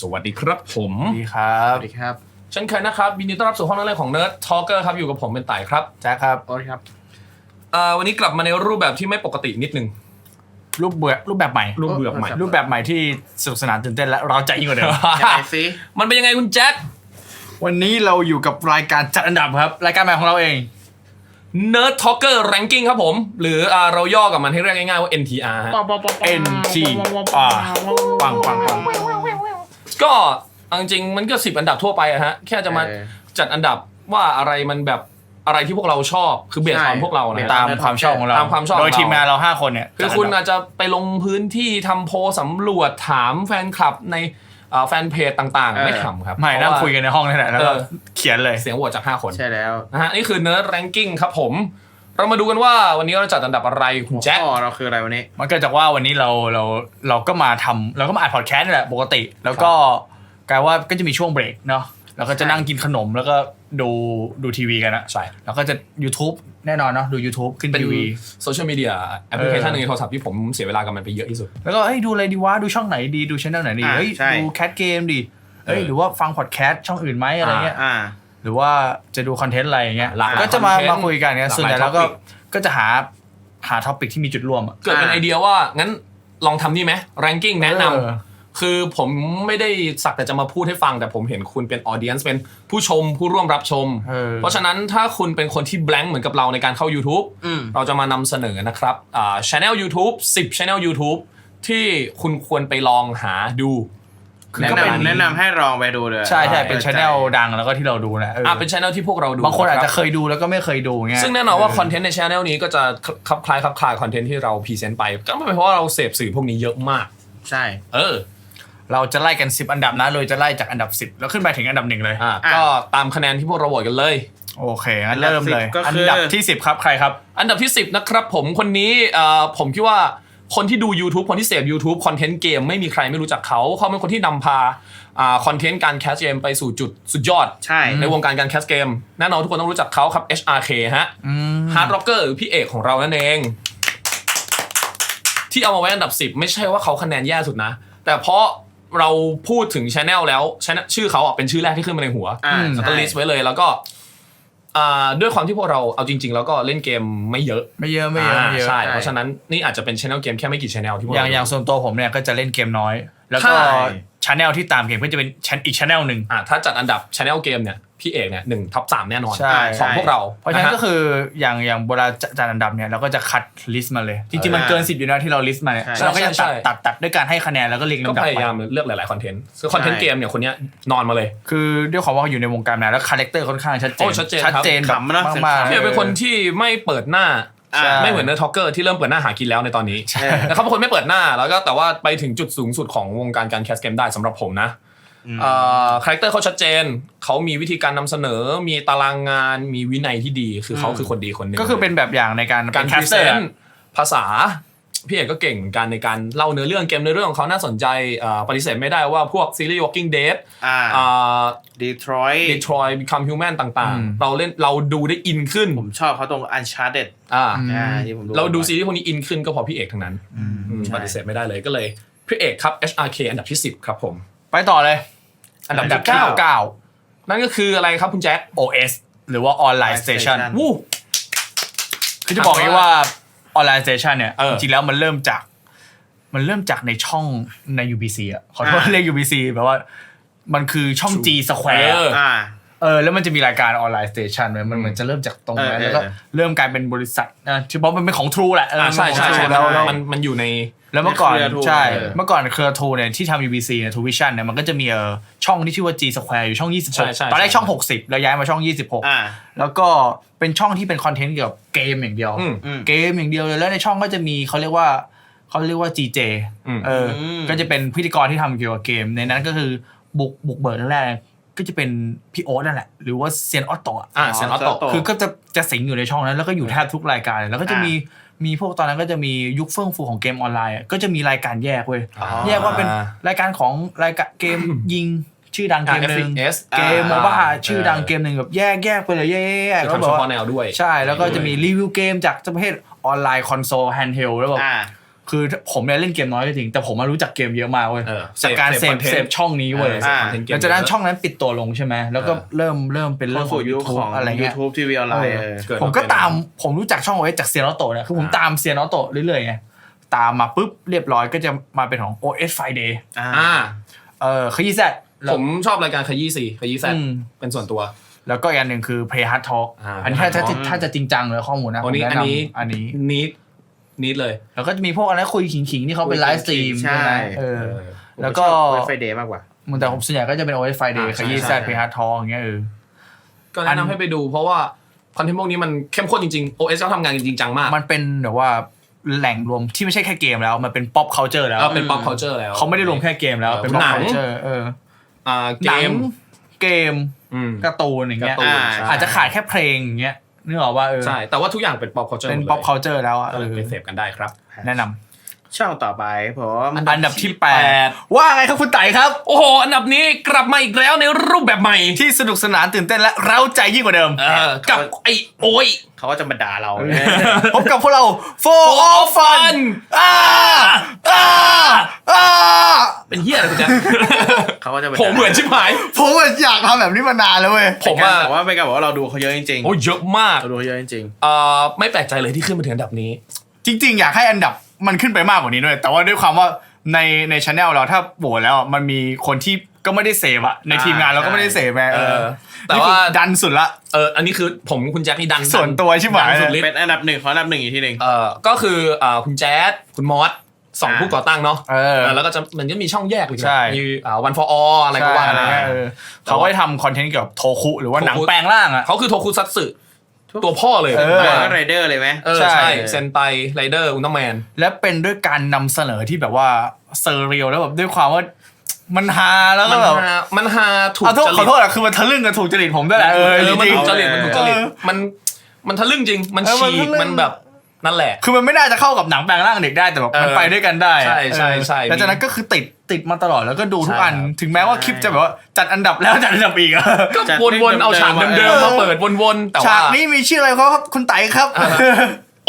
สวัสดีครับผมดีครัสบวัสดีครับเช่นเคยนะครับยินดีต้อนรับสู่ห้องนั่งเล่นของ Nerd Talker ครับอยู่กับผมเป็นไต่ครับแจ็คครับโอ๊ตครับเอ่อวันนี้กลับมาในรูปแบบที่ไม่ปกตินิดนึง รูปเบื่อรูปแบบใหม่ รูปแบบใหม่ รูปแบบใหม่ที่สนุกสนานตื่นเต้นและเราใจยิ่งกว่าเดิมยังไงซิมันเป็นยังไงคุณแจ็ควันนี้เราอยู่กับรายการจัดอันดับครับ รายการใหม่ของเราเอง Nerd Talker Ranking ครับผม หรืออ่าเราย่อกับมันให้เรียกง่ายๆว่า NTR ฮะ N T R ปังปังปัง ก็เอาจริงๆมันก็สิบอันดับทั่วไปอะฮะแค่จะมาเออ จัดอันดับว่าอะไรมันแบบอะไรที่พวกเราชอบคือเบสใช่ของพวกเรานะ ตามความชอบของเราตามความชอบโดยของเราทีมงานเรา5คนเนี่ยคือคุณจัดนดับอาจจะไปลงพื้นที่ทำโพลสำรวจถามแฟนคลับในเอ่อแฟนเพจต่างๆ ไม่ขำครับไม่เพนั่งราะว่า คุยกันในห้องนี่แหละแล้วก็เออ เขียนเลย เสียงโหวตจาก 5 คนใช่แล้ว นะฮะนี่คือ Nerd Ranking ครับผม เรามาดูกันว่าวันนี้เราจัดอันดับอะไรคุณแจ็คข้อเราคืออะไรวันนี้ มันเกิดจากว่าวันนี้เราเราเราก็มาทำเราก็มาอัดพอดแคสต์นี่แหละปกติ แล้วก็กลายว่าก็จะมีช่วงเบรกเนาะแล้วก็จะนั่งกินขนมแล้วก็ดูดูทีวีกันอะใช่แล้วก็จะ YouTube แน่นอนเนาะดู YouTube ขึ้นเป็นทีวี โซเชียลมีเดียแอปพลิเคชันหนึ่งในโทรศัพท์ที่ผมเสียเวลากับมันไปเยอะที่สุด แล้วก็เฮ้ยดูอะไรดีวะดูช่องไหนดีดูช่องไหนดีอ่าเฮ้ยใช่ ดูแคทเกมดีเฮ้ยเออหรือว่าฟังพอดแคสต์ช่องอื่นไหมอะไรเงี้ย อ่า หรือว่าจะดูคอนเทนต์อะไรอย่างเงี้ยหลากหลายก็จะมา content มาคุยกันเนี่ยหลากหลายส่วนใหญ่แล้วก็ topic ก็จะหาหาท็อปิกที่มีจุดร่วมอะเกิดเป็นอ่าไอเดียว่างั้นลองทำนี่ไหม ranking แนะนำ เออ คือผมไม่ได้สักแต่จะมาพูดให้ฟัง แต่ผมเห็นคุณเป็นออเดียนส์เป็นผู้ชมผู้ร่วมรับชม เออ เพราะฉะนั้นถ้าคุณเป็นคนที่ blank เหมือนกับเราในการเข้า YouTube อืม เราจะมานำเสนอนะครับอ่า channel YouTube 10 channel YouTube ที่คุณควรไปลองหาดู แนะก็เป็นนำแนะนำให้ลองไปดูเลยใช่ใช่เป็นปิดชแนลดังแล้วก็ที่เราดูนะเออออ่าเป็น channel ที่พวกเราดูบางคนอาจจะรับเคยดูแล้วก็ไม่เคยดูเงี้ย ซึ่งแน่นอนว่าคอนเทนต์ในช anel นี้ก็จะคลับคล้ายคลับคลายคอนเทนต์ที่เราพรีเซนต์ไป ก็ไม่เป็นเพราะว่าเราเสพสื่อพวกนี้เยอะมาก ใช่ เออ เราจะไล่กัน 10 อันดับนะเลยจะไล่จากอันดับ 10 แล้วขึ้นไปถึงอันดับหนึ่งเลย อ่าก็ตามคะแนนที่พวกเราโหวตกันเลย โอเคงั้นเริ่มเลยก็อันคือดับที่ 10 ครับใครครับ อันดับที่ 10 นะครับผมคนนี้เอ่อผมคิดว่า คนที่ดู YouTube คนที่เสพ YouTube คอนเทนต์เกมไม่มีใครไม่รู้จักเขาเขาเป็นคนที่นำพาอ่าคอนเทนต์การแคสเกมไปสู่จุดสุดยอดใช่ในวงการการแคสเกมแน่นอนทุกคนต้องรู้จักเขาครับ HRK ฮะอืมฮาร์ดร็อกเกอร์หรือพี่เอกของเรานั่นเอง ที่เอามาไว้อันดับ 10 ไม่ใช่ว่าเขาคะแนนแย่สุดนะ แต่เพราะเราพูดถึงช anel แล้ว channel ชื่อเขาอะเป็นชื่อแรกที่ขึ้นมาในหัวอ่าแล้วก็ใช่ลิสต์ไว้เลยแล้วก็อ่า ด้วยความที่พวกเราเอาจริง ๆ แล้วก็เล่นเกมไม่เยอะไม่เยอะไม่เยอะไม่เยอะใช่เพราะฉะนั้นนี่อาจจะเป็นช anel เกมแค่ไม่กี่ช anel ที่พวกอย่างเราอย่างส่วนตัวผมเนี่ยก็จะเล่นเกมน้อย แล้วก็ใช่ ชแนลที่ตามเกมก็จะเป็นชั้นอีกชแนลหนึ่ง อ่าถ้าจัดอันดับช anel เกมเนี่ย พี่เอกเนี่ยหนึ่งท็อปสามแน่นอนใช่ ของพวกเรา เพราะฉะนั้นฮก็คืออย่างอย่างเวลาจัดอันดับเนี่ยเราก็จะคัดลิสต์มาเลย จริงๆมันเกินสิบอยู่นะที่เราลิสต์มาเนี่ยใช่เราก็จะใช่ตัดตัดตัดด้วยการให้คะแนนแล้วก็เรียงก็ลำดับพไปยายามเลือกหลายๆคอนเทนต์คือคอนเทนต์เกมเนี่ยคนเนี้ยนอนมาเลย คือด้วยความว่าอยู่ในวงการมานานแล้วคาแรคเตอร์ค่อนข้างชัดเจโอ้นชัดเจนชัดครับเจนแบบขำนะ มากเสีๆยงขำพี่เอกเป็นคนที่ไม่เปิดหน้าอ่า ไม่เหมือนเนอร์ทอกเกอร์ที่เริ่มเปิดหน้าหากินแล้วในตอนนี้ ใช่ แต่เขาเป็นคนไม่เปิดหน้าแล้วก็แต่ว่าไปถึงจุดสูงสุดของวงการการแคสเกมได้สำหรับผมนะ คาแรคเตอร์เขาชัดเจน เขามีวิธีการนำเสนอ มีตารางงาน มีวินัยที่ดี คือเขาคือคนดีคนหนึ่งก็คือเป็นแบบอย่างในการการแคพรีสเซเตอร์นต์ภาษาพี่เอกก็เก่งเหมือนกันในการเล่าเนื้อเรื่องเกมเนื้อเรื่องของเขาน่าสนใจอ่าปฏิเสธไม่ได้ว่าพวกซีรีส์ Walking Dead อ่าอ่าดีทรอย Detroit Become Human ต่างอืมๆเราเล่นเราดูได้อินขึ้น ผมชอบเขาตรง Uncharted อ่าอ่าที่ผมดูเราดูซีรีส์พวกนี้อินขึ้นก็เพอพี่เอกทั้งนั้นอืมใช่ปฏิเสธไม่ได้เลยก็เลยพี่เอกครับ HRK อันดับที่ 10 ครับผม ไปต่อเลย อันดับอันดับที่ที่เก้าเก้านั่นก็คืออะไรครับคุณแจ็ค OS หรือว่า Online Station Station วู้คือจะบอกอย่างนี้ว่า Online Station เนี่ยเออจริงๆแล้วมันเริ่มจาก มันเริ่มจากในช่องใน UBC อะขอโทษอ่า เรียก UBC แบบว่า มันคือช่อง G Square เออ อ่า เออแล้วมันจะมีรายการออนไลน์สเตชันมันเหมือนจะเริ่มจากตรงนั้นเออแล้วก็เออเริ่มกลายเป็นบริษัทนะที่เพราะมันเป็นของ True แหละเอออ่าใช่ใช่มันใช่เป็นของ True แล้วแล้วมันมันอยู่ในแล้วเมื่อก่อนในเครือ True ใช่เออเมื่อก่อนเครือ True เนี่ยที่ทำ UBC เนี่ย True Vision เนี่ยมันก็จะมีเออช่องที่ชื่อว่า G Square อยู่ช่องใช่ใช่26 ตอนแรกช่อง 60 แล้วย้ายมาช่องอ่า26 แล้วก็เป็นช่องที่เป็นคอนเทนต์เกี่ยวกับเกมอย่างเดียวอืมอืมเกมอย่างเดียวเลยแล้วในช่องก็จะมีเขาเรียกว่าเขาเรียกว่า GJ อืมเอออมก็จะเป็นพิธีกรที่ทำเกี่ยวกับเกมในนั้นก็คือบุกบุกเบิร์ดแรกๆ ก็จะเป็นพี่โอ๊ตนั่นแหละ หรือว่าเซียนออตโตะอ่าเซนออโตโตะคือก็จะจะสิงอยู่ในช่องนั้น แล้วก็อยู่แทบทุกรายการเลยแล้วก็จะมีมีพวกตอนนั้นก็จะมียุคเฟื่องฟูของเกมออนไลน์อะก็จะมีรายการแยกเว้ยอ๋อแยกว่าเป็นรายการของรายการเกมยิงชื่อดังเกมหนึ่ง FPS เกมโมอ่าบ้าชื่อดังเกมหนึ่งแบบแยกแยกไปเลยแยกแยกแยกคือแล้วทำแบเฉบพาะว่าแนวด้วยใช่แล้วก็จะมีรีวิวเกมจากประเภทออนไลน์คอนโซลแฮนด์เฮลแล้วแบบอ่า คือผมเนี่ยเล่นเกมน้อยก็จริงแต่ผมมารู้จักเกมเยอะมากเว้ยเออจากการเสพ content เสพช่องนี้เว้ยเอออ่าเสพ content เกมหลังจากนั้นเยะช่องนั้นปิดตัวลงใช่ไหมแล้วก็เออเริ่มเริ่มเป็นเรื่องเข้าของสู่ยุค YouTube ของอะไรเงี้ย YouTube ทีวีออนไลน์เออเออเกิดผมก็เป็นตามผมรู้จักช่องโอเอสจากเซียโนโตะเนี่ยคือผมตามเซียโนโตะเรื่อยๆไงตามมาปุ๊บเรียบร้อยก็จะมาเป็นของ OS Friday อ่าอ่าเออขยี้แซดผมชอบรายการขยี้สี่ขยี้แซดอืมเป็นส่วนตัวแล้วก็อีกอันหนึ่งคือ Play Hard Talk อ่าอันนี้ถ้า Play ถ้า Hard Talk ถ้าจะจริงจังเลยข้อมูลนะอันนี้ผมอัแนะนนี้นำอันนี้ นิดนิดเลย แล้วก็จะมีพวกอะไรคุยขิงๆที่เขาเป็นไลฟ์สตรีมใช่ใช่ไหมเออแล้วก็ไฟเดย์มากกว่ามันแต่ผมส่วนใหญ่ก็จะเป็น OS Friday อ่าขยี้ใช่แซด Play Hard Talk อย่างเงี้ยเออก็แนะนำให้ไปดูเพราะว่าคอนเทนต์พวกนี้มันเข้มข้นจริงๆ OS เขาทำงานจริงๆจังมาก มันเป็นแบบว่าแหล่งรวมที่ไม่ใช่แค่เกมแล้ว มันเป็น pop culture แล้วเออเป็น pop culture แล้วเขาไม่ได้รวมแค่เกมแล้ว เป็น pop หนัง culture เอออ่าเกหนังมเกมอืมการ์ตูนอย่างเงี้ยการ์ตูนอ่าใช่อาจจะขาดแค่เพลงอย่างเงี้ย นึกออกว่าเออใช่ แต่ว่าทุกอย่างเป็น pop culture เป็นหมดลย pop culture แล้วอะก็เอเลยอไปเสพกันได้ครับ แนะน ช่องต่อไปผมำอันดับที่แปด8ว่าไงครับคุณไต่ครับ โอ้โห อันดับนี้กลับมาอีกแล้วในรูปแบบใหม่ ที่สนุกสนานตื่นเต้นและเร้าใจยิ่งกว่าเดิมเออกับไอ้โอ้ยเขาก็จะมาด่าเราพบกับพวกเรา For All Fun อ่าอ่าอ่าเป็นเฮียอะไรคุณแจ๊คเขาก็จะมาผมเหมือนชิบหาย ผมอะอยากทำแบบนี้มานานแล้วเว้ยผมว่าแต่ว่าไปกันบอกว่าเราดูเขาเยอะจริงโอ้ยเยอะมากๆเราดูเขาเยอะจริงเอ่อไม่แปลกใจเลยที่ขึ้นมาถึงอันดับนี้ จริง ๆ อยากให้อันดับ มันขึ้นไปมากกว่านี้ด้วย แต่ว่าด้วยความว่าในในช anel เราถ้าโหวตแล้วอะมันมีคนที่ก็ไม่ได้เสพอะในทีมงานเราก็ไม่ได้เสพไงเอเอออแต่นี่คือว่าดันสุดละเอออันนี้คือผมคุณแจ็คนี่ดันส่วนตัวใช่ไหมดันสุดฤทๆเป็ธิ์นอันดับหนึ่งของอันดับหนึ่งอีกทีหนึ่งเอ่อก็คืออ่าคุณแจ๊ดคุณมอสสองอ่าผู้ก่อตั้งเนาะเออเออแล้วก็จะมันจะมีช่องแยกเลยใช่มีอ่า one for all อะไรก็ว่าใช่กันอะไรไปเงี้ยเออเขาก็ได้ทำคอนเทนต์เกี่ยวกับโทคุหรือว่าหนังโทคุแปลงร่างอะเขาคือโทคุซัตสึ ตัวพ่อเลยเออแต่ก็ไรเดอร์เลยไหม เออใช่ ใช่เซนไตไรเดอร์อุลตร้าแมน และเป็นด้วยการนำเสนอที่แบบว่าเซอร์เรียลแล้วแบบด้วยความว่ามันฮาแล้วก็มันแบบฮามันฮาถูกเอาโทษจขริอต โทษอะคือมันทะลึ่งกับถูกจริตผมด้วยแหละเอเอออจมันริงถูกจริตๆมันถูกจริตเออมันมันทะลึ่งจริง มันเออมันฉีกทะลึ่ง มันแบบ นั่นแหละ คือมันไม่น่าจะเข้ากับหนังแปลงร่างเด็กได้แต่แบบมันเออไปด้วยกันได้อะใช่ใช่ใช่เออแล้วจากนั้นก็คือติดติดมาตลอดแล้วก็ดูทุกใช่อันครับถึงแม้ว่าคลิปจะแบบว่าจัดอันดับแล้วจัดอันดับอีกอะก็จัดวนๆเอาฉากเดิมๆเดิมๆเออมาเปิดวนๆแต่ฉาว่ากนี้มีชื่ออะไรเขาครับคุณไต่ครับ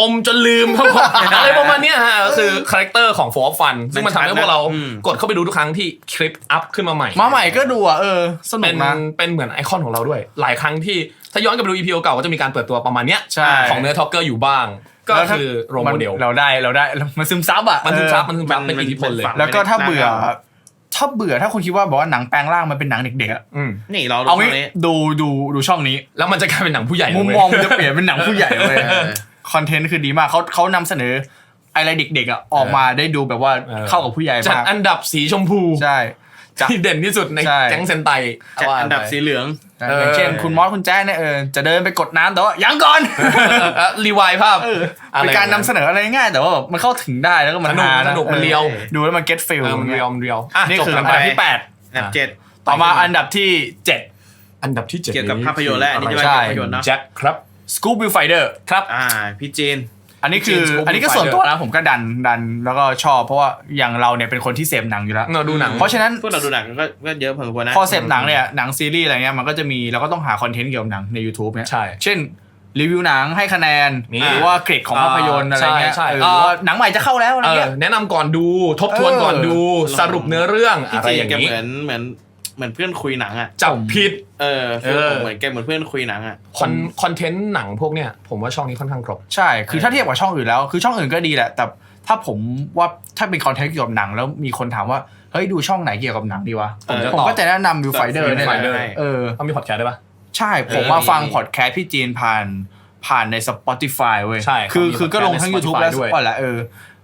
อมจนลืมครับผมอะไรประมาณเนี้ยฮะก็คือคาแรคเตอร์ของ For Fun ซึ่งมันทำให้พวกเราอืมกดเข้าไปดูทุกครั้งที่คลิปอัพขึ้นมาใหม่ มาใหม่ก็ดูอะเออสนุเป็กนนะเป็นเหมือนไอคอนของเราด้วย หลายครั้งที่ถ้าย้อนกลับไปดู EP เก่าก็จะมีการเปิดตัวประมาณเนี้ยใช่ของเนื้อทอกเกอร์อยู่บ้าง ก็แล้วถ้าคือโรโมเดลเราได้เราได้มันซึมซับอะมันถึงซับเออมันถึงซับเป็นอิทธิพลเลยมันแล้วก็ถ้าไม่ได้เบื่อน่าเอาถ้าเบื่อถ้าคุณคิดว่าบอกว่าหนังแปลงร่างมันเป็นหนังเด็กๆอะอืมนี่เราดูเอาตรงี้งนี้ดูดูดูช่องนี้ แล้วมันจะกลายเป็นหนังผู้ใหญ่เลยมุมเว้ยมองมันจะเปลี่ยนเป็นหนังผู้ใหญ่เลยเออคอนเทนต์คือดีมากเขาเขานำเสนออะไรเด็กๆอะออกมาได้ดูแบบว่าเออเข้ากับผู้ใหญ่จัดมากอันดับสีชมพูใช่จาก ที่เด่นที่สุดในใช่ แก๊งเซนไตจัดว่าอันดับไป สีเหลือง เอออ ย่างเช่นคุณมอสคุณแจ๊เนี่ยเออจะเดินไปกดน้ำแต่ว่ายังก่อนเออรีไวายภาพเป็นการนำเสนออะไรง่ายแต่ว่าแบบมันเข้าถึงได้แล้วก็มันสนุกฮาะสนุกมันออเรียวดูแล้วมัน get feel เออมันเรียวมันเรียวอะนี่จบคือกัอันนไป ดับที่แปดอันดับเจ็ดต่อมาอันดับที่เจ็ดอันดับที่เจ็ดเกี่ยวกับภาพยนตร์และอันนี้จะใช่เป็นภาพยนตร์เนาะแจ็คครับ Scoop View Finder ครับ อ่า พี่จีน อันนี้คือ Scoop อันนี้ก็ View ส่วน Finder ตัวนะผมก็ดันดันแล้วก็ชอบเพราะว่าอย่างเราเนี่ยเป็นคนที่เสพหนังอยู่แล้ว เราดูหนัง เพราะฉะนั้นพวกเราดูหนังก็ก็เยอะพอสมควรนะ พอเสพหนังเนี่ยหนังซีรีส์อะไรเงี้ยมันก็จะมีเราก็ต้องหาคอนเทนต์เกี่ยวกับหนังใน YouTube เนี่ยใช่เช่นรีวิวหนังให้คะแนนนี่หรือว่าเกรดของภาพยนตร์อะไรเงี้ยใช่ใช่ เออหรือว่าหนังใหม่จะเข้าแล้วอะไรเออเงี้ยแนะนำก่อนดูทบทวนก่อนดูเออสรุปเนื้อเรื่องพี่อะไรจีนอย่างแกนี้ เหมือนเหมือน เหมือนเพื่อนคุยหนังอะจับผิด เออเออเหมือนแกเหมือนเพื่อนคุยหนังอะ คอนคอนเทนต์หนังพวกเนี้ยผมว่าช่องนี้ค่อนข้างครบ ใช่ คือถ้าเทียบกับช่องอื่นแล้ว คือช่องอื่นก็ดีแหละ แต่ถ้าผมว่าถ้าเป็นคอนเทนต์เกี่ยวกับหนังแล้วมีคนถามว่า เฮ้ยดูช่องไหนเกี่ยวกับหนังดีวะ ผมจะผมตอบก็จะแนะนำวิวไฟเดอร์เนี่ยแหละ Viewfinder เออต้องมีพอดแคสต์ด้วยปะ ใช่ ผมเออมาฟังมีพอดแคสต์พี่จีนผ่านผ่านใน Spotify เว้ย ใช่คือเขามีคือก็ลงทั้ง podcast ใน YouTube และ Spotify ด้วย Spotify แหละเออ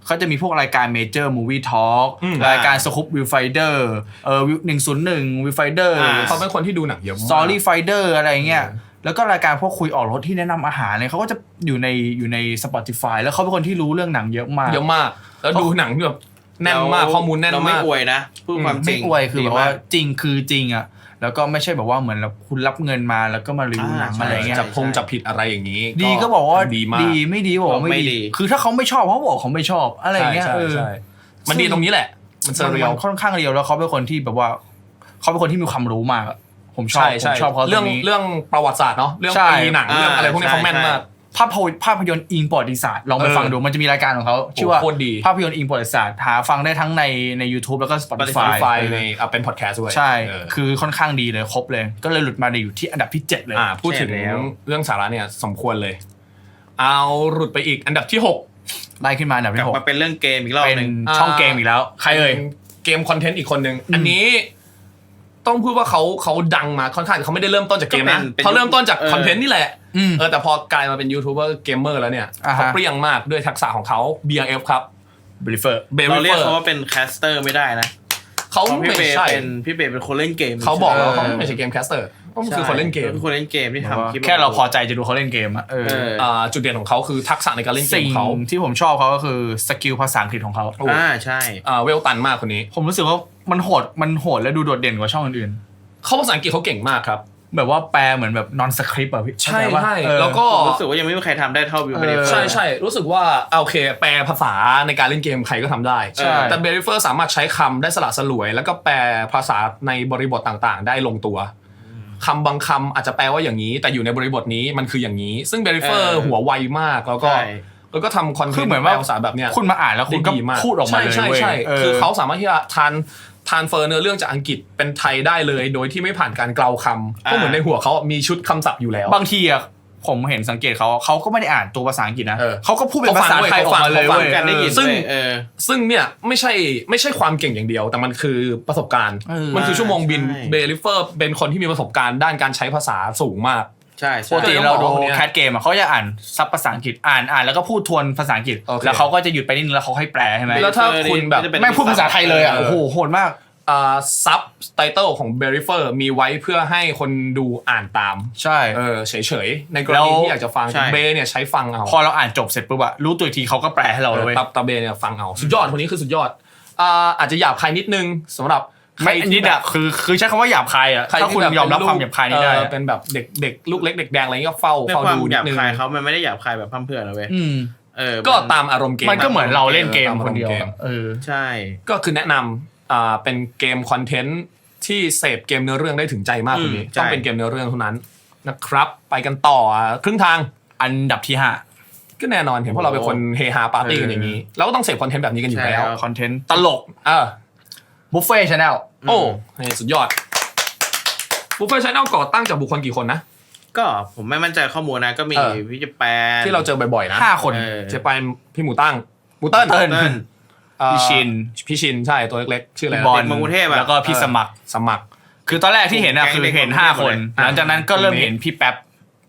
เขาจะมีพวกรายการ Major Movie Talk อืมรายการสคุปวิวไฟเดอร์เออหนึ่งศูนย์หนึ่งวิวไฟเดอร์อ่าเขาเป็นคนที่ดูหนังเยอะมากสตอรี่ไฟเดอร์อะไรเงี้ยเออแล้วก็รายการพวกคุยออกรถที่แนะนำอาหารเนี่ยเขาก็จะอยู่ในอยู่ใน Spotify แล้วเขาเป็นคนที่รู้เรื่องหนังเยอะมากเยอะมาก แล้วดูหนังที่แบบแน่นมากเรข้อมูลแน่นเราไม่มากอวยนะพูดความจริไม่งอวยคือดีแบบว่ากจริงคือจริงอะ แล้วก็ไม่ใช่แบบว่าเหมือนเราคุณรับเงินมาแล้วก็มารีวิวหนังอ่าอะไรเงี้ยใช่จับพงจับผิดอะไรอย่างนี้ ดีก็บอกว่าดีมากดีไม่ดีบอกว่าไม่ไม่ดีดี คือถ้าเขาไม่ชอบเขาบอกเขาไม่ชอบอะไรเงี้ยใช่เออใช่มันดีตรงนี้แหละ มันเซมันเรียลมันค่อนข้างเรียวแล้วเขาเป็นคนที่แบบว่าเขาเป็นคนที่มีความรู้มากอะผมชอบใช่ผใช่มชอบเขาตเรื่รองงนี้เรื่องประวัติศาสตร์เนาะเรื่องใช่ปีหนังเรื่องอะไรพวกนี้เขาแม่นมาก ภาพยนตร์ภาพยนตร์อิงประวัติศาสตร์ลองไปเออฟังดูมันจะมีรายการของเขาชื่อว่าโคตรดีภาพยนตร์อิงประวัติศาสตร์หาฟังได้ทั้งในใน YouTube แล้วก็ Spotify Spotify ในอะเป็นพอดแคสต์ด้วยใช่เออคือค่อนข้างดีเลยครบเลย ก็เลยหลุดมาในอยู่ที่อันดับที่ 7 เลยอ่าพูดถึงใช่แล้วเรื่องสาระเนี่ยสมควรเลย เอาหลุดไปอีกอันดับที่ 6 ไล่ขึ้นมาอันดับกลัที่บหกมาเป็นเรื่องเกมอีกรอบเป็นหนึ่งช่องเกมอีกแล้ว ใครเอ่ยเกมคอนเทนต์อีกคนนึงอันนี้ ต้องพูดว่าเขาเขาดังมาค่อนข้างเขาไม่ได้เริ่มต้นจากเกมนะเขาเริ่มต้นจากคอนเทนต์นี่แหละอืม เออแต่พอกลายมาเป็นยูทูบเบอร์เกมเมอร์แล้วเนี่ยอ่าฮะ เขาเปรี้ยงมากด้วยทักษะของเขา BRF ครับ บริเฟอร์เบเราริเรียกเฟอร์เขาว่าเป็นแคสเตอร์ไม่ได้นะเขาเพราะพี่ไม่เบย์ใช่เป็นพี่เบย์เป็นคนเล่นเกมเขาบอกแล้วใช่เขาไม่ใช่เกมแคสเตอร์ เขาคือคนเล่นเกมเป็นคนเล่นเกมที่ทำคลิปแค่เราพอใจจะดูเขาเล่นเกมอะเออเอออ่าจุดเด่นของเขาคือทักษะในการเล่นเกสิ่มงเขาที่ผมชอบเขาก็คือสกิลภาษาอังกฤษของเขาโอ้อ่าใช่ อ่าเวลตันมากคนนี้ ผมรู้สึกว่ามันโหดมันโหดและดูโดดเด่นกว่าช่องอื่นเขาภาษาอังกฤษเขาเก่งมากครับ ๆแบบว่าแปลเหมือนแบบนอนสคริปต์อะพี่ใช่เข้าจปะใช่เออ แล้วก็ผมรู้สึกว่ายังไม่มีใครทำได้เท่าบิวเบย์เออใช่ใช่รู้สึกว่าโอเค แปลภาษาในการเล่นเกมใครก็ทำได้ ใช่ แต่เบริเฟอร์สามารถใช้คำได้สละสลวย แล้วก็แปลภาษาในบริบทต่างๆ ได้ลงตัว คำบางคำอาจจะแปลว่าอย่างนี้ แต่อยู่ในบริบทนี้มันคืออย่างนี้ ซึ่งเบริเฟอร์หัวไวมากแล้วก็ใช่แล้วก็ทำคอนเทคืนอต์เหมือนแปลว่าภาษาแบบเนี้ยคุณมาอ่านแล้วคุณก็ได้ดีมากพูดออกมาเลยใช่เว้ยใช่เออคือเขาสามารถที่จะทานทานเฟอร์เนื้อเรื่องจากอังกฤษเป็นไทยได้เลย โดยที่ไม่ผ่านการเกลาคำเพราะเหมือนในหัวเขามีชุดคำศัพท์อยู่แล้ว บางทีอะ ผมเห็นสังเกตเขาเขาก็ไม่ได้อ่านตัวภาษาอังกฤษนะเออเขาก็พูดเป็นภาษาไทยออกมาเลยเขาฟังเว้ยการได้ยินซึ่งด้วยเออ ซึ่งเนี่ยไม่ใช่ไม่ใช่ความเก่งอย่างเดียว แต่มันคือประสบการณ์ เออ มันคือชั่วโมงบินใช่ เบลิเฟอร์เป็นคนที่มีประสบการณ์ด้านการใช้ภาษาสูงมาก ใช่ปใช่ กติเราดูต้องบอกว่าคนเนี้ยแคทเกมอะเขาจะอ่านซับภาษาอังกฤษอ่านอ่านแล้วก็พูดทวนภาษาอังกฤษ โอเค แล้วเขาก็จะหยุดไปนิดนึงแล้วเขาให้แปลใช่ไหมแล้วถ้าคุณแบบ จะเป็น แม่งพูดภาษาไทยเลยอะเออโอ้โหโหดมากอ่า ซับไตเติลของเบริเฟอร์มีไว้เพื่อให้คนดูอ่านตาม ใช่ เออเฉยๆ ในกรแล้ณีวที่อยากจะฟังใช่ เบเนี่ยใช้ฟังเอาพอเราอ่านจบเสร็จปุ๊บอะรู้ตัวอีกทีเขาก็แปลให้เราเลยเว้ย ตับตาเบเนี่ยฟังเอาสุดยอดคนนี้คือสุดยอดอ่าอาจจะหยาบคายนิดนึงสำหรับใครไม่อันนี้ที่แบอะบคือคือใช้คำว่าหยาบคายอะใครถ้าที่คุณแบบยอมรับเป็นความหยาบคายนี้ได้เอออะเป็นแบบเด็กเด็กลูกเล็กเด็กแดงอะไรเงี้ยก็เฝ้าในเฝ้าความดูหนิยาดบนึงคายเขามันไม่ได้หยาบคายแบบพร่ำเพรื่อนะเว้ยอืมเออก็นตามอารมณ์เกมมันก็เหมือนเราเล่นเกมตาคนเดียวอารมณ์กมอะเออ ใช่ ก็คือแนะนำ อ่าเป็นเกมคอนเทนต์ที่เสพเกมเนื้อเรื่องได้ถึงใจมากคนนี้อืมใช่ ต้องเป็นเกมเนื้อเรื่องเท่านั้นนะครับ ไปกันต่ออะครึ่งทางอันดับที่ห้า ก็แน่นอนเห็นพวกเราเป็นคนเฮฮาปาร์ตี้กันอย่างนี้เราก็ต้องเสพคอนเทนต์แบบนี้กันอยู่แล้วคอนเทนต์ตลกเออ บุฟเฟ่ชาแนลโอ้ให้สุดยอดบุฟเฟ่ชแนลก่อตั้งจากบุคคลกี่คนนะ ก็ผมไม่มั่นใจข้อมูลนะก็มีเออ พี่จะแปนที่เราเจอบ่อยๆนะห้าคน เออ เจไปนพี่หมูตั้งหมูเติ้ลเติ้ลเติ้ลเอ่อ พี่ชินพี่ชินใช่ตัวเล็กๆชื่ออะไรพี่นะบอลเด็กเมืองกรุงเทพอะแล้วก็พี่สมัครสมัคร คือตอนแรกที่เห็นอะแก๊งคือเด็กเห็นกรุงเทพห้าคนหมดเลยหลังจากนั้นก็เริ่มอืมเห็นพี่แป๊บ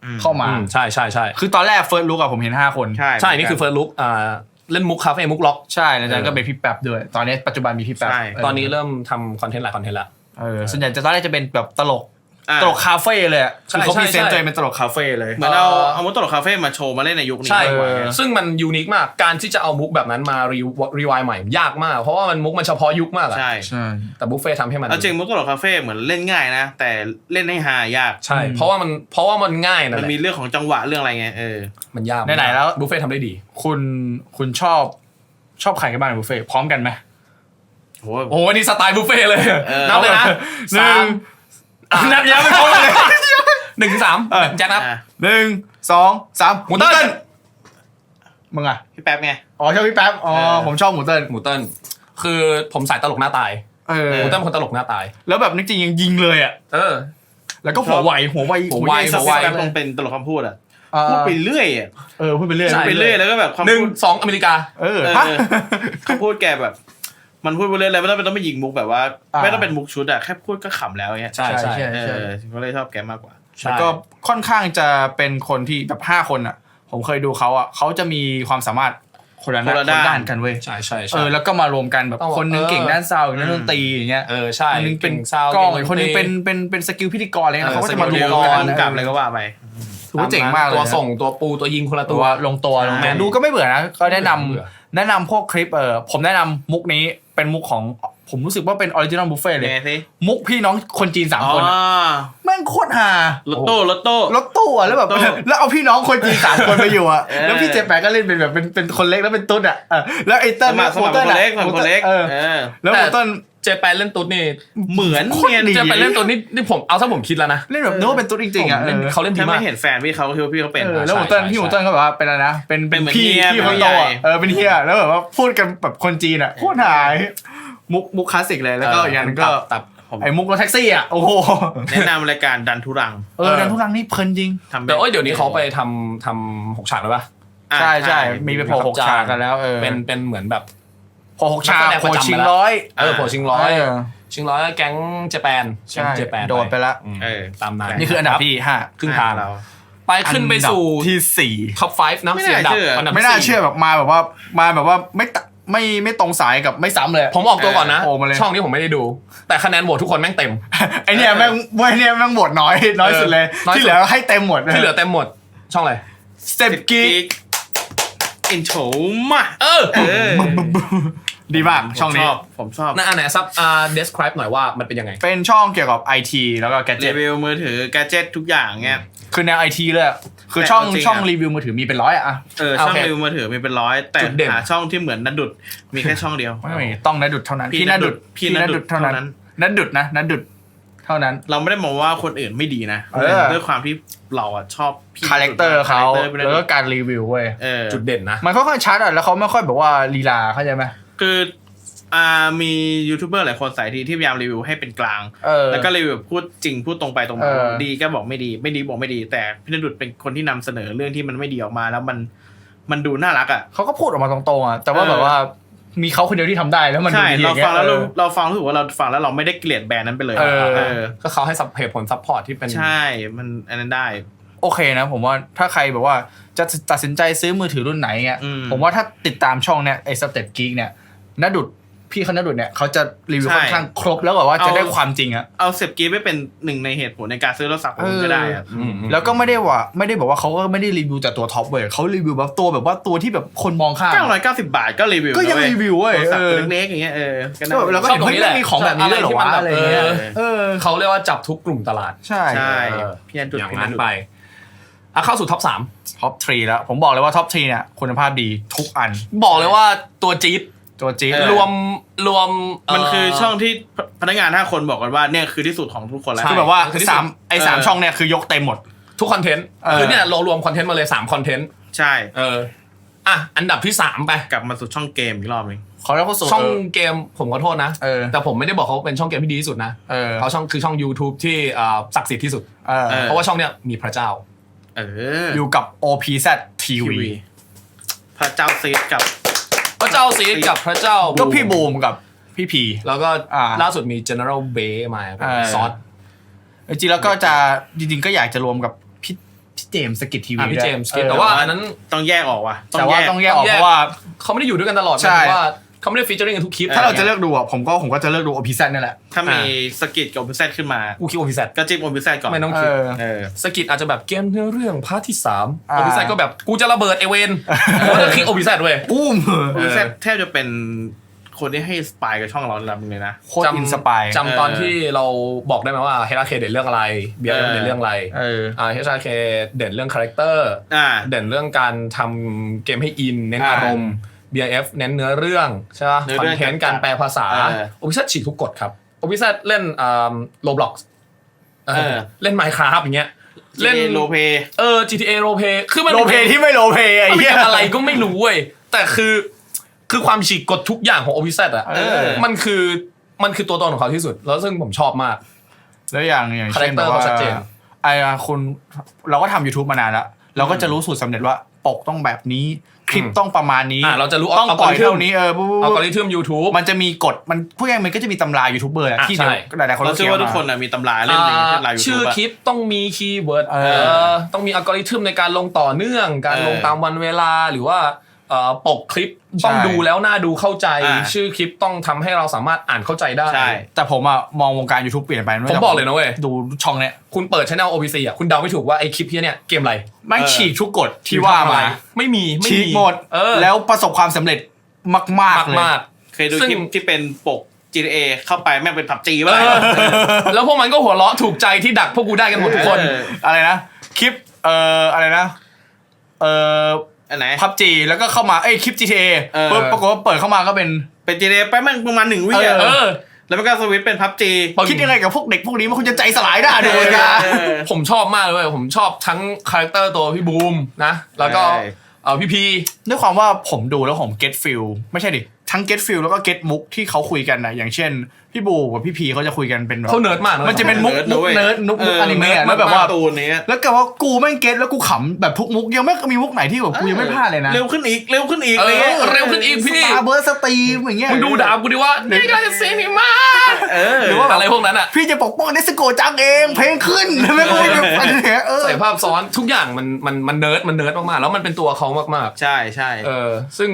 อืมเข้ามาอืมใช่ใช่ใช่คือตอนแรกเฟิร์สลุกอะผมเห็นห้าคนใช่ใช่นี่คือเฟิร์สลุกอ่าเล่นมุกคาเฟ่มุกล็อกใช่หลังจากนั้นเออก็เป็นพี่แป๊บด้วย ตอนนี้ปัจจุบันมีพี่แป๊บใช่เตอนนี้เริ่มทำคอนเทนต์หลายคอนเทนต์ละเออส่วนใหญ่จะตอนแรกจะเป็นแบบตลกอะ ตลกคาเฟ่เลยอะใช่คือเขาใช่พรีเซนต์ใช่ตัวเองเป็นตลกคาเฟ่เลย เหมือนเอาเอ่อเอามุกตลกคาเฟ่มาโชว์มาเล่นในยุคนี้ใช่ดีกว่าเออซึ่งมันยูนิคมากการที่จะเอามุกแบบนั้นมารีรีวายใหม่ยากมาก เพราะว่ามันมุกมันเฉพาะยุคมากอะใช่ใช่แต่บุฟเฟ่ทำให้มันเอาจริงมุกตลกคาเฟ่เหมือนเล่นง่ายนะ แต่เล่นให้ฮายากใช่ เพราะว่ามันเพราะว่ามันง่ายนั่นมันแหละมีเรื่องของจังหวะเรื่องอะไรไงเออมันยากไหนๆแล้วบุฟเฟ่ทำได้ดี คุณคุณชอบชอบใครกันบ้างในบุฟเฟ่ต์พร้อมกันไหมโหโอ้โหนี่สไตล์บุฟเฟ่เลยเออนับเลยนะหนึ่สางมอะ นับย้ำไม่พอเลยหนึ่งถึงสามแจ็คนับอะหนึ่งสองสามหมูเติ้ล มึงอะพี่แป๊บไง อ๋อชอบพี่แป๊บอ๋อเออ ผมชอบหมูเติ้ลหมูเติ้ลคือผมสายตลกหน้าตายเออหมูเติ้ลเป็นคนตลกหน้าตาย แล้วแบบนึกจริงยังยิงเลยอะเออ แล้วก็หัวไวหัวไวหัวไวใญ่สัสหัวไวพี่แป๊บต้องเป็นตลกคำพูดอะเออพูดไปเรื่อยอะเออพูดไปเรื่อยใช่ พูดไปเรื่อยแล้วก็แบบคำหนึ่งพูดสองอเมริกา เออเออฮะคำพูดแกแบบ มันพูดไปเรื่อยเลยไม่ต้องเป็นต้องไปยิงมุกแบบว่า อ่า ไม่ต้องเป็นมุกชุดอะแค่พูดก็ขำแล้วอย่างเงี้ยใช่ ใช่ เออก็เลยชอบแกมากกว่า ใช่ แล้วก็ค่อนข้างจะเป็นคนที่แบบห้าคนอะ ผมเคยดูเขาอะเขาจะมีความสามารถคนละคนละด้านด้านกันเว้ยใช่ใช่เอใช่อแล้วก็มารวมกันแบบต้องบอกคนหนึงเออเก่งด้านซาวด์อีกด้านดนตรีอย่างเงี้ยเออใช่คนหนึงเป็นซาวด์กล้องก่อีกคนหนึงดตรีเป็นเป็นเป็นสกิลพิธีกรอะไรเงี้ยเออเขาก็จะมารวมสกิลกันพิธีกับอะไรก็ว่าไป ถือว่าเจ๋งมากเลยตัวนะส่งตัวปูตัวยิงคนละตัตัววลงตัวลงใช่ตัวดูก็ไม่เบื่อนะก็แนะนำไม่เบื่อ แนะนำพวกคลิปเออผมแนะนำมุกนี้เป็นมุกของผมรู้สึกว่าเป็นออริจินอลบุฟเฟ่ต์เลยยังไงสิมุกพี่น้องคนจีนสามอ๋อคนอะแม่งโคตรฮารถตู้รถตู้รถตู้อะแล้วแบบรถตู้แล้วเอาพี่น้องคนจีนสามคนไปอยู่อะเออ แล้วพี่เจแปนก็เล่นเป็นแบบเป็นเป็นคนเล็กแล้วเป็นตุ๊ดอะเออแล้วไอ้สเติ้ลมัครสมัครหคนเล็กหคนเล็กเออเออ แล้วหมูเติ้ล เจแปนเล่นตุ๊ดนี่เหมือนโคตรเนียนดี เจแปนเล่นตุ๊ดนี่นี่ผมเอาถ้าผมคิดแล้วนะ เล่นแบบนึกว่าเป็นตุ๊ดจริงๆอะผมเล่นเออเขาเล่นดีถ้าไม่มากเห็นแฟนพี่เขาคิดว่าพี่เขาเป็นเออนะแล้วหมูเติ้ลใช่พี่หมูใช่เติ้ลก็แบบว่าเป็นอะไรนะเป็นเป็นเหมือนพี่เฮียพี่คนเป็นโตผู้ใหญ่อะเออเป็นเฮียแล้วแบบว่าพูดกันแบบคนจีนอะโคตรหาย มุกมุกคลาสสิกเลยแล้วก็อีกอย่างหนึงก็ตับผมไอ้มุกรถแท็กซี่อะโอ้โหแนะนำรายการดันทุรังเออดันทุรังนี่เพลินจริง ทำเดี๋ยวเอ้ยเดี๋ยวนี้เขาไปทำทำหกฉากแล้วปะอะ ใช่ใช่มีไปโผล่หกฉากกันแล้วเออ เป็นเป็นเหมือนแบบ โผล่หกฉากนักแสดงโผประล่จำชิงไปแล้วร้อยเออโผล่ชิงร้อยเชิงร้อยแก๊งเจแปนใช่เจแปนโดนไปละมเออตามนั้นนี่คืออันดับที่ห้าครึ่งทางเราไปขึ้นไปสู่อันดับที่สี่ท็อป5นะไม่เสียน่าอันดับเชื่ออัอันดับไม่น่าสี่เชื่อแบบมาแบบว่ามาแบบว่าไม่ตะไม่ไม่ตรงสายกับไม่ซ้ำเลย ผมออกตัวก่อนนะโผล่มาเลยช่องนี้ผมไม่ได้ดู แต่คะแนนโหวตทุกคนแม่งเต็มไอเนี่ยแม่งไอเนี่ยแม่งหมดน้อยน้อยสุดเลยน้อยสุดที่เหลือให้เต็มหมดที่เหลือเต็มหมดช่องอะไรสเต็ปกีก อินโฉมาเออเออดีมากช่องผมชนี้อบผมชอบ นั่นอันไหนซับอ่า describe หน่อยว่ามันเป็นยังไง เป็นช่องเกี่ยวกับไอทีแล้วก็แกรีจิตวิวมือถือแกจิตทุกอย่างเงี้ย คือแนวไอทีเลยอะคือแต่ช่องเอาจริงอะ ช่องรีวิวมือถือมีเป็นร้อยอะอะ เออโอเคช่องรีวิวมือถือมีเป็นร้อย แต่จุดเด่น หาช่องที่เหมือนนัดดุดมีแค่ช่องเดียว ไม่มีต้องนัดดุดเท่านั้นพี่พี่นัดดุดพี่นัดดุดเท่านั้นเท่านั้นนัดดุดนะนัดดุด เท่านั้น เราไม่ได้มองว่าคนอื่นไม่ดีนะเออ ด้วยความที่เราอะชอบพี่คาแรคเตอร์เขาคาแรคตอร์เป็นแล้วก็การรีวิวเว้ยเออจุดเด่นนะ มันค่อยๆชัดอะแล้วเขาไม่ค่อยแบบว่าลีลาเข้าใจไหมคืออ่ามียูทูบเบอร์หลายคนสายทีที่พยายามรีวิวให้เป็นกลาง เออ แล้วก็รีวิวแบบพูดจริงพูดตรงไปตรงมาเออ ดีก็บอกไม่ดี ไม่ดีบอกไม่ดี แต่พี่นดุดเป็นคนที่นำเสนอเรื่องที่มันไม่ดีออกมา แล้วมันมันดูน่ารักอะ เขาก็พูดออกมาตรงๆอะแต่ว่าเออ แบบว่า มีเขาคนเดียวที่ทำได้แล้วมันดูใช่ดีอเราย่างเงี้ฟัยงแล้วเราเออเราฟังรู้สึกว่าเราฟังแล้วเราไม่ได้เกลียดแบรนด์นั้นไปเลยเออเออก็เขาให้ซับเหตุผลซัพพอร์ตที่เป็นใช่มันอันนั้นได้ โอเคนะ ผมว่าถ้าใครแบบว่าจะตัดสินใจซื้อมือถือรุ่นไหนเงี้ยอืมผมว่าถ้าติดตามช่องเนี้ยไอ้สเต็ปกิ๊กเนี่ยนดุด พี่เขานดุดเนี่ยเขาจะรีวิวใช่ค่อนข้างครบแล้วแบบว่าจะเอาได้ความจริงอะเอาเซฟกีไม่เป็นหนึ่งในเหตุผลในการซื้อโทรศัพท์ของคุณก็ได้อะอืมอืมแล้วก็ไม่ได้ว่า ไม่ได้บอกว่าเขาก็ไม่ได้รีวิวแต่ตัวท็อปเว้ยเขารีวิวแบบตัวแบบว่าตัวที่แบบคนมองข้ามเก้าร้อยเก้าสิบบาทก็รีวิวก็ยังนะเว้รีวิวเว้ยโทรศัพท์เออตัวเล็กๆอย่างเงี้ยเออก็ก็น่าแบบเราก็ชอบเห็นตรงนี้เฮ้ยแหละมันมีของแบบนี้ด้วยเหรอวะอะอะไรไรที่มันแบบเงี้ยเออเออเขาเรียกว่าจับทุกกลุ่มตลาดใช่ใช่เออพี่นันดุดอย่างพี่นั้นันนดุดไปอะเข้าสู่ท็อปสามท็อปทรีแล้วผมบอกเลยว่าท็อปทรีเนี่ยคุณภาพดีทุกอัน บอกเลยว่าตัวจี๊ด ตัวจี๊ดเออ รวมรวมเมันคือช่องที่พนักงานห้าคนบอกกันว่าเนี่ยคือที่สุดของทุกคนแล้วใช่คือแบบว่าคือที่สุดสามไอ้สามเออ ช่องเนี่ยคือยกเต็มหมด ทุกคอนเทนต์เออ คือเนี่ยเรารวมคอนเทนต์มาเลย3คอนเทนต์ใช่ เอออะอันดับที่3ไปกลับมาสู่ช่องเกมอีกรอบหนึงเขาเรียกว่าสูตรช่องเกมผมขอโทษนะเออแต่ผมไม่ได้บอกเขาเป็นช่องเกมที่ดีที่สุดนะเออเขาช่องคือช่อง YouTube ที่อ่าศักดิ์สิทธิ์ที่สุด เออเออ เพราะว่าช่องเนี้ยมีพระเจ้า เอออยู่กับ OPZ TV พระเจ้าซีดกับ พระเจ้าซีดกับพระเจ้าก็พี่บูมกับพี่พี แล้วก็อ่า ล่าสุดมี General Bay มาเป็นเออซอส จริงๆแล้วก็จะจริงๆก็อยากจะรวมกับพี่พี่เจมส์สกิททีวีอะพี่เจมส์ด้วยแต่ว่าอันนั้น ต้องแยกออกว่ะแต่ว่าต้องแยกออกต้องแยกเพราะว่า เขาไม่ได้อยู่ด้วยกันตลอดใช่หมายถึงว่า เขาไม่ได้ฟีเจอริ่งกันทุกคลิปถ้าเราจะเลือกดูอะผมก็ผมก็จะเลือกดู OPZ นี่แหละถ้ามีสกิทกับโอปิเซตขึ้นมากูคิดโอฟิเซตก็จิ้มโอปิเซตก่อนไม่ต้องเอคิดอเออสกิทอาจจะแบบเกมเนื้อเรื่องพาร์ทที่สามอ่าโอฟิเซตก็แบบกูจะระเบิดไอเวนก็จะคลิกโอฟิเซตเว้ยปุ้มโอปิเซตแทบจะเป็นคนที่ให้สปายกับช่องเราลำเลยนะโคตรอินสปายจำตอนเออที่เราบอกได้ไหมว่าเฮราเคเด่นเรื่องอะไรเบียร์เออเด่นเรื่องอะไรเอออ่าเฮราเคเด่นเรื่องคาแรคเตอร์อ่าเด่นเรื่องการทำเกมให้อินเน้นอ่าอารมณ์ BF เน้นเนื้อเรื่องใช่ไหมเนื้อคอเรื่นองเทนต์การแปลภาษาเออ โอพิเซตฉีกทุกกฎครับโอพิเซตเล่นโลบล็อกเออเล่น Minecraft อย่างเงี้ยเล่เล่นนโลเป เออ GTA โรเพคือมันโลเพที่ไม่โลเพไอ้มันเหี้เป็ยนอะไรก็ไม่รู้เว้ยแต่คือคือความฉีกกฎทุกอย่างของโอพิเซตอะเออ มันคือมันคือตัวตนของเขาที่สุด แล้วซึ่งผมชอบมาก แล้วอย่างอย่างเช่น Character แบบว่าเขาชัดเจน ไอ้คุณเราก็ทำ YouTube มานานแล้วเราก็จะรู้สูตรสำเร็จว่าปกต้องแบบนี้ค ลิปอืมต้องประมาณนี้อะเราจะรู้ต้องปล่อย algorithm เท่านี้เออปุ๊บปุ๊บอัลปุ๊บกอริทึม YouTube มันจะมีกฎมันพูดง่ายๆมันก็จะมีตำรายูทูบเบอร์แหละอะที่เดี๋ยวใช่หลายๆคนเราก็เชื่เขีอยนว่าทุกมาคนน่ะมีตำราเล่นในอ่าไลน์ยูทูชื่อบคลิปต้องมีคีย์เวิร์ดเออต้องมีอัลกอริทึมในการลงต่อเนื่อง การเออลงตามวันเวลาหรือว่าเอ่อ ปกคลิปใช่ต้องดูแล้วน่าดูเข้าใจอ่าชื่อคลิปต้องทำให้เราสามารถอ่านเข้าใจได้ใช่แต่ผมอะมองวงการ YouTube เปลี่ยนไปผมบอกเลยนะเว้ยดูช่องเนี้ยคุณเปิดช anel OBC อะคุณเดาไม่ถูกว่าไอคลิปเนี้ยเนี่ยเกมอะไรแม่งเออฉีกทุกกฎที่ว่ามาไม่มีไม่ฉีกมีหมดเออแล้วประสบความสำเร็จมากๆมากเลยมากเคยดูซึ่งคลิปที่เป็นปก GTA เข้าไปแม่งเป็นผับจีเอป่ะอแล้วพวกมันก็หัวเราะถูกใจที่ดักพวกกูได้กันหมดทุกคนเอออะไรนะคลิปเอ่ออะไรนะเอ่อ อันไหน พับจีแล้วก็เข้ามา เอ้ยคลิป GTA เออ ปุ๊บปรากฏว่าเปิดเข้ามาก็เป็น เป็น GTA ไปแม่งประมาณหนึ่งวิเออะเออ แล้วมันก็สวิตช์เป็นพับจีปึ้งคิดยังไงกับพวกเด็กพวกนี้มันคุณจะใจสลายได้ดูเลยนะ ผมชอบมากเลยเว้ยผมชอบทั้งคาแรคเตอร์ตัวพี่บูมนะ แล้วก็ใช่เออพี่พี ด้วยความว่าผมดูแล้วผม get feel ไม่ใช่ดิ ทั้ง get feel แล้วก็ get มุกที่เขาคุยกันนะอย่างเช่น พี่บูกับพี่พีเขาจะคุยกันเป็นแบบเขาเนิร์ดมากมันจะเป็นมุกเนิร์ดมุกด้วยเนิร์ดมุกมุกเอออนิเมะเนิร์ดแล้วแบบว่าการ์ตูนเนี้ยแล้วก็ว่ากูแม่งเก็ตแล้วกูขำแบบทุกมุกยังไม่มีมุกไหนที่แบบกูยังไม่พลาดเลยนะเร็วขึ้นอีกเร็วขึ้นอีกเออะไรอเงี้ยเร็วขึ้นอีกพี่ตาเบิร์สตรีมอย่างเงี้ยมึงดูดาบกูดิว่านี่ก็จะซีนิมาเออหรือว่าอะไรพวกนั้นอะพี่จะปกป้องเนสโกจังเองเพลงขึ้นแล้วก็ไม่ได้ฟันเนี้ยเออใส่ภาพซ้อนทุกอย่างมันมันมันเนิร์ดมันเนิร์ดมากๆแล้วมันเป็นตัวเขามากใช่ใช่ๆเออซึ่ง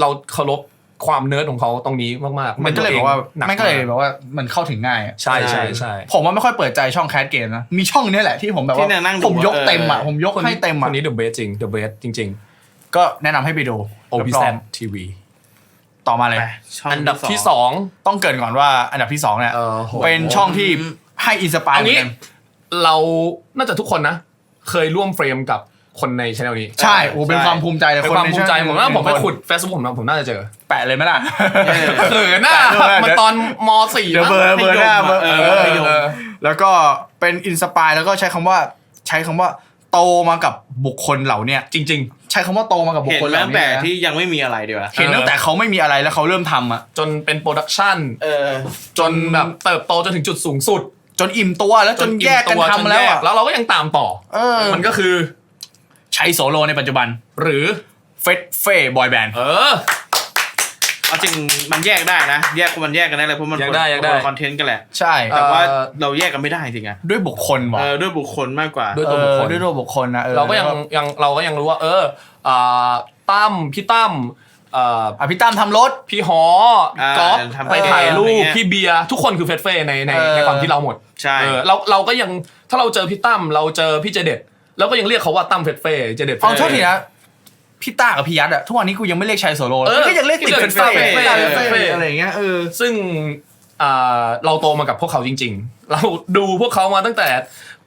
เราเคารพ ความเนิร์ดของเขาตรงนี้มากๆมันก็เลยบอกว่าหนักมันก็เลยบอกว่ามันเข้าถึงง่ายอะใช่ใช่ใช่ผมว่าไม่ค่อยเปิดใจช่องแคสเกมนะมีช่องนี้แหละที่ผมแบบว่าที่เนี่ยนั่งดูผมยกเต็มอะเออผมยกให้เต็มคอะนนี้ The Best จริง The Best จริงก็แนะนำให้ไปดูๆ OPZ รับรอง TV ต่อมาเลยไปช่งอันดับที่สองต้องเกรินก่อนว่าอันดับที่สองเนี่ยเออโหเป็นช่องที่ให้อินสปายเอาเหมืองี้นกันเราน่าจะทุกคนนะ เคยร่วมเฟรมกับ คนในช anel นี้ใช่โอ้เป็นความภูมิใจเลยเป็นคนความในภูมิใจช่องผมว่าผมไปคนขุด Facebook ผมนะผมน่าจะเจอ แปะเลยไหมล่ะเออเออหน้าแปะด้วยมันตอนม .4 เดี๋ยวเบอร์เบอร์หน้าเบอร์เอเอออมัธยมเออแล้วก็เป็นอินสปายแล้วก็ใช้คำว่าใช้คำว่าโตมากับบุคคลเหล่าเนี้ยจริงใช้คำว่าโตมากับบุคเห็นคลเหมาล่าตั้งนี้แต่นะที่ยังไม่มีอะไรดีกว่าเห็นตั้งแต่เขาไม่มีอะไรแล้วเขาเริ่มทำอะๆจนเป็นโปรดักชันเออจนแบบเติบโตจนถึงจุดสูงสุด จนอิ่มตัวแล้วจนอิ่มแยกกันตัวจทำแล้วยอะแล้วเราก็ยังตามต่อเออมันก็คือใช้โซโลในปัจจุบัน หรือเฟสเฟ่บอยแบนด์ เออ เอาจริงมันแยกได้นะ แยกมันแยกกันได้เลยเพราะมันแยกได้แยกได้คอนเทนต์กันแหละ ใช่แต่ว่าเอ่อ เราแยกกันไม่ได้จริงอะด้วยบุคคลว่ะเออด้วยบุคคลมากกว่า ด้วยเอตัวบุคอคลด้วยตัวบุคคลนะออเราก็ยังแล้วยังเราก็ยังรู้ว่า เอออ่าตั้มพี่ตั้มเอ่ออะพี่ตั้มทำรถ พี่ฮออ่าก๊อฟทำไปถ่ายรูอะไรปเงี้ย พี่เบียร์ทุกคนคือเฟสเฟ่ในในเออ ในความที่เราหมดใช่ เออเราเราก็ยังถ้าเราเจอพี่ตั้มเราเจอพี่เจเด็ด เราก็ยังเรียกเขาว่าตั้มเฟสเฟ่เจเด็ดเอาโทษทีนะพี่ต้ากับพี่ยัดอะทุกวันนี้กูยังไม่เรียกชายโซโลเออก็ยังเรียกติดเรียกเป็นเฟ่เฟ่เฟ่เฟ่เฟ่อะไรอย่างเงี้ยเออ ซึ่งอ่าเราโตมากับพวกเขาจริง ๆ เราดูพวกเขามาตั้งแต่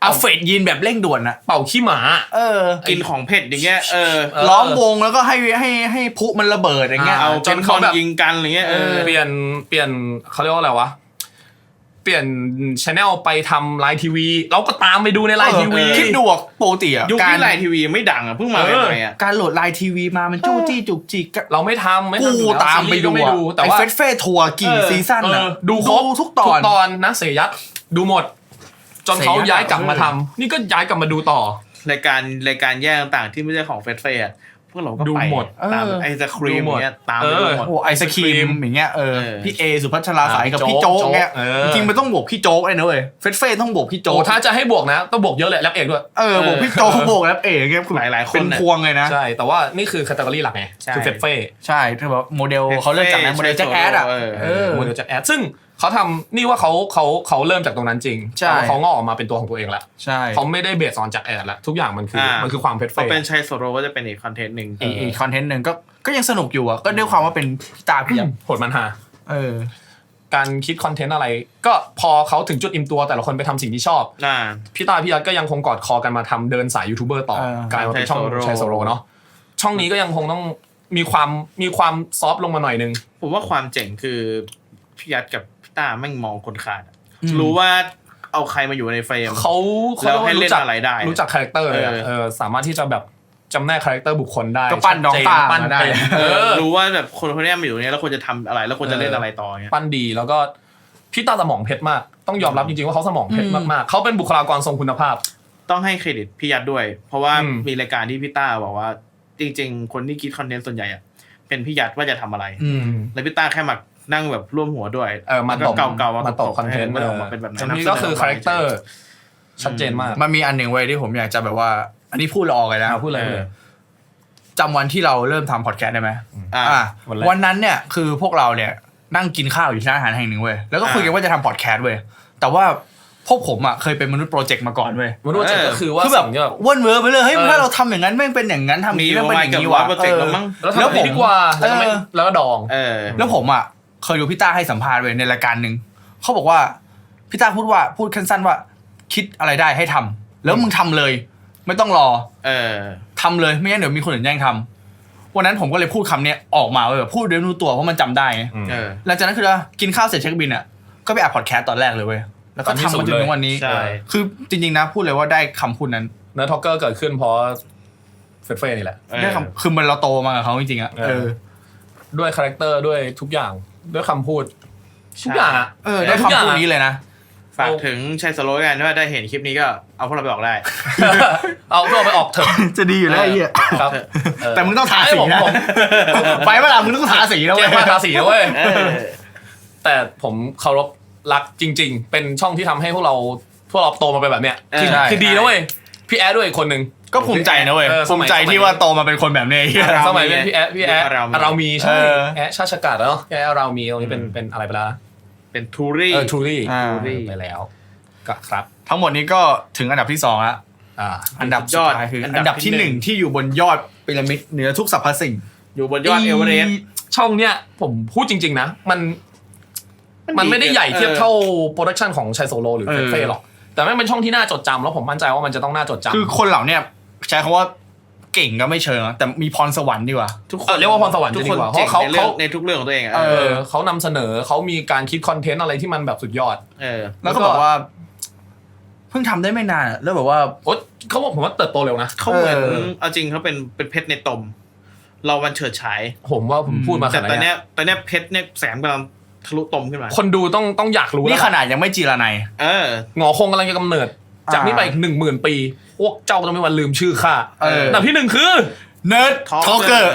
เอาเฟดยินแบบเร่งด่วนอะเป่าขี้หมา เออ กินของเผ็ดอย่างเงี้ยเออเออ ล้อมวงแล้วก็ให้ให้ให้พลุมันระเบิดอย่างเงี้ยอ่าเอาจจนนเขาเขาแบบ ยิงกันอะไรเงี้ยเออ เปลี่ยนเปลี่ยนเขาเรียกว่าอะไรวะ เปลี่ยนชแนลไปทำไลน์ทีวี เราก็ตามไปดูในไลน์ทีวีเออคิดดูอะปกติอะยุคการที่ไลน์ทีวีไม่ดังอะเพิ่งมาเออใหม่ๆอะการโหลดไลน์ทีวีมามันจู้จี้จุกจิกอะเราไม่ทำไม่ทำกูอยู่แล้วตามไปซีรีส์ดูก็ไม่อะดูแต่ไอ้ว่าเฟสเฟ่ทัวร์กี่เออซีซั่นเออะอดูครบทุกตอนทุกตอนนะเสยยัดดูหมด จนเขาเสยยัดย้ายกลับมาทำนี่ก็ย้ายกลับมาดูต่อรายการรายการแยกต่างๆที่ไม่ใช่ของเฟสเฟ่อะ พวกเราก็ดูไปหมดตามเออ ไอศครีมดูหมดเงี้ยตามเอไปอดูหมด โอ้ไอศครีมอย่างเงี้ยเออเออ พี่เอสุพัชราสายกับอ่าพี่โจ๊กโจ๊กเงี้ยเออ จริงๆมันต้องบวกพี่โจ๊กเลยนะเว้ยเฟสเฟ่ต้องบวกพี่โจ๊โอ้กถ้าจะให้บวกนะ ต้องบวกเยอะเลยแรปเอกด้วย เออบวกพี่โจ๊กบวกแล้วเอ๋เงี้ยหลายๆคนเป็นน่ะ พวงเลยนะ ใช่ แต่ว่านี่คือคาตาล็อหลักไง ใช่ คือเฟสเฟ่ใช่ที่แบบโมเดลเขาเริ่มจากนั้นโมเดลแจ็คแอดอะเออเออโมเดลจากแอดซึ่ง เขาทำนี่ว่าเขาเขาเขาเริ่มจากตรงนั้นจริงใช่ แต่ว่าเขางอกออกมาเป็นตัวของตัวเองแล้วใช่ เขาไม่ได้เบสออนจากแอดแล้วทุกอย่างมันคืออ่ามั มันคือความเฟสพอเฟ่เป็นชัยโซโรก็จะเป็นอีกคอนเทนต์หนึ่งอีกอีกคอนเทนต์หนึ่งก็ก็ยังสนุกอยู่อะก็ด้วยความว่าเป็นพี่ตาพี่ยับโหดมันหาเออ การคิดคอนเทนต์อะไร ก็พอเขาถึงจุดอิ่มตัวแต่ละคนไปทำสิ่งที่ชอบ อ่า พี่ตาพี่ยัดก็ยังคงกอดคอกันมาทำเดินสายยูทูบเบอร์ต่อเออ กลายมาเป็นช่องใช้ใช้โซโซโลโลเนาะช่องนี้ก็ยังคงต้องมีความมีความซอฟต์ลงมาหน่อยนึง ผมว่าความเจ๋งคือพี่ยัดกับพี่ ต้าแม่งมองคนขาดอะอืม รู้ว่าเอาใครมาอยู่ในเฟรม เขาเขาแล้วให้รียกว่าเล่นรู้จักอะไรได้รู้จักคาแรคเตอร์เลยอะเออ เออสามารถที่จะแบบจำแนกคาแรคเตอร์บุคคลได้ก็ปั้นน้องชัเจตาปั้นมาได้ เป็นเออ รู้ว่าแบบคนคนเนี้ยมาอยู่ตรงเนี้ยแล้วควรจะทำอะไรแล้วควรจะเล่นเออออะไรต่อเงี้ย ปั้นดีแล้วก็พี่ตาสมองเพชรมาก ต้องยอมรับจริงๆว่าเขาสมองเพชรอืม มากๆเขาเป็นบุคลากรทรงคุณภาพ ต้องให้เครดิตพี่ยัดด้วย เพราะว่าอืม มีรายการที่พี่ต้าบอกว่า จริง ๆ คนที่คิดคอนเทนต์ส่วนใหญ่อะเป็นพี่ยัดว่าจะทำอะไร อืม แล้วพี่ต้าแค่มา นั่งแบบร่วมหัวด้วยเออมาแล้วตก็บเกาๆมาตบคอนเทนต์ให้มันออกมาเป็นแบบไหนจนี้ก็คือคาแรคเตอร์ชัดเจนมากมันมีอันหนึ่งเว้ยที่ผมอยากจะแบบว่า อันนี้พูดละออกเลยนะอะพูดเลยเอพูดอเลยจำวันที่เราเริ่มทำพอดแคสต์ได้ไหมอ่าอะวันแรกวันนั้นเนี่ยคือพวกเราเนี่ยนั่งกินข้าวอยู่ที่ร้านอาหารแห่งหนึ่งเว้ยแล้วก็คุยกันว่าจะทำพอดแคสต์เว้ยแต่ว่าพวกผมอะเคยเป็นมนุษย์โปรเจกต์มาก่อนเว้ยมนุษย์เจ็ดก็คือว่าคือแบบสิ่งที่แบบว่นเวอร์ไปเลยเฮ้ยเออถ้าเราทำอย่างนั้นแม่งเป็นอย่างนั้นทำมีนี้ปแม่งระเป็นมาณอย่างเกือบนี้ร้อว่ะยโปรเจกต์แล้วมั้งแล้วทำแล้วแบบผมนี้ดีกว่าแล้วก็ไม่เออแล้วก็ดองเออแล้วผมอะ เคยดูพี่ต้าให้สัมภาษณ์เว้ยในรายการหนึ่งเขาบอกว่าพี่ต้าพูดว่าพูดสั้นๆว่า คิดอะไรได้ให้ทำแล้วมึงทำเลย ไม่ต้องรอ เออทำเลยไม่งั้นเดี๋ยวมีคนอื่นแย่งทำวันนั้นผมก็เลยพูดคำเนี้ยออกมาเว้ยแบบพูดด้วยรู้ตัวเพราะมันจำได้ไงอืมเออหลังจากนั้นคือว่ากินข้าวเสร็จเช็คบินอะก็ก็ไปอัดพอดแคสต์ตอนแรกเลยเว้ยแล้วก็ตอนที่ทำสุมาดจนเลยถึงวันนี้ใช่คือจริงๆนะพูดเลยว่าได้คำพูดนั้นเนื้อทอกเกอร์เกิดขึ้นเพราะเฟรดเฟ่นี่แหละได้คำคือมันเราโตมากับเขาจริงๆอะเออเออด้วยคาแรคเตอร์ด้วยทุกอย่าง ด้วยคำพูดทุกอย่างอะ เออได้ทุกอย่าคำงพูดอะนี้เลยนะ ฝากถึงชัยสโลว์กันว่าได้เห็นคลิปนี้ก็เอาพวกเราไปออกได้ เอาตัวไปออกเถอะ จะดีอยู่แล้วไอ้เหี้ยครับเออแต่มึงต้องทาไอ้สีผมนะผม ไปเวลามึงต้องทาสีนะเจ๊เว้ยมาทาสีนะเว้ย เออ แต่ผมเคารพรักจริง ๆ เป็นช่องที่ทำให้พวกเราพวกเราโตมาเป็นแบบเนี้ยคือใช่ คือดีนะเว้ยพี่แอดด้วยอีกคนหนึ่ง ก็ภูมิใจนะเว้ยเออสภูมัมิยใจสมัยที่ว่าโตมาเป็นคนแบบนี้ไอ้เหี้ยเรามีสมัยเป็นพี่แอดพี่แอดเรามี เรามีใช่เออ แอดชาติชกาดเนาะแอดเรามีตรงนี้เป็นเป็นอะไรไปแล้วนะเป็นทูรี่ เออทรูลี่อ่า ไปแล้วก็ครับทั้งหมดนี้ก็ถึงอันดับที่สองละอ่า อันดับสุดท้ายคืออันดับที่หนึ่งที่อยู่บนยอดพีระมิดเหนือทุกสรรพสิ่ง อยู่บนยอดเอเวอเรสต์ ช่องเนี้ยผมพูดจริง ๆ นะ มันมันไม่ได้ใหญ่เทียบเท่าโปรดักชันของชัยโซโลหรือเอเฟอเฟ่หรอก แต่ไม่งเป็นช่องที่น่าจดจำแล้วผมมั่นใจว่ามันจะต้องน่าจดจำ คือคนเหล่าเนี้ย ใช้คำว่าเก่งก็ไม่เชิงนะแต่มีพรสวรรค์ดีกว่าทุกคเอนอเรียกว่าพรสวรรค์ทุกจะดีคนกว่าเพเจ๋งราะเขาในเรื่องเขาในทุกเรื่องของตัวเองอะเอเออเขานำเสนอเขามีการคิดคอนเทนต์อะไรที่มันแบบสุดยอด เออ แล้วก็บอกว่า เพิ่งทำได้ไม่นานอะแล้วแบบว่าโอ๊ยเขาบอกผมว่าเติบโตเร็วนะเขาเหมือนเออเอาจริงเขาเป็นเป็นเพชรในตม เรามันเฉิดฉายผมว่าผมพูดมาขแต่นาดตอนเนี้เนี้ยยตอนเนี้ยเพชรเนี่ยแสงกำลังทะลุตมขึ้นมา คนดูต้องต้องอยากรู้นี่แล้วขนาดยังไม่จีรนัยเออหงอคงกำลังจะกำเนิด จากนี้ไปอีกหนึ่งหมื่นปีพ วกเจ้าต้องไม่มีวันลืมชื่อข้าเออ อันดับที่หนึ่งคือ เนิร์ดทอ Talker เกอร์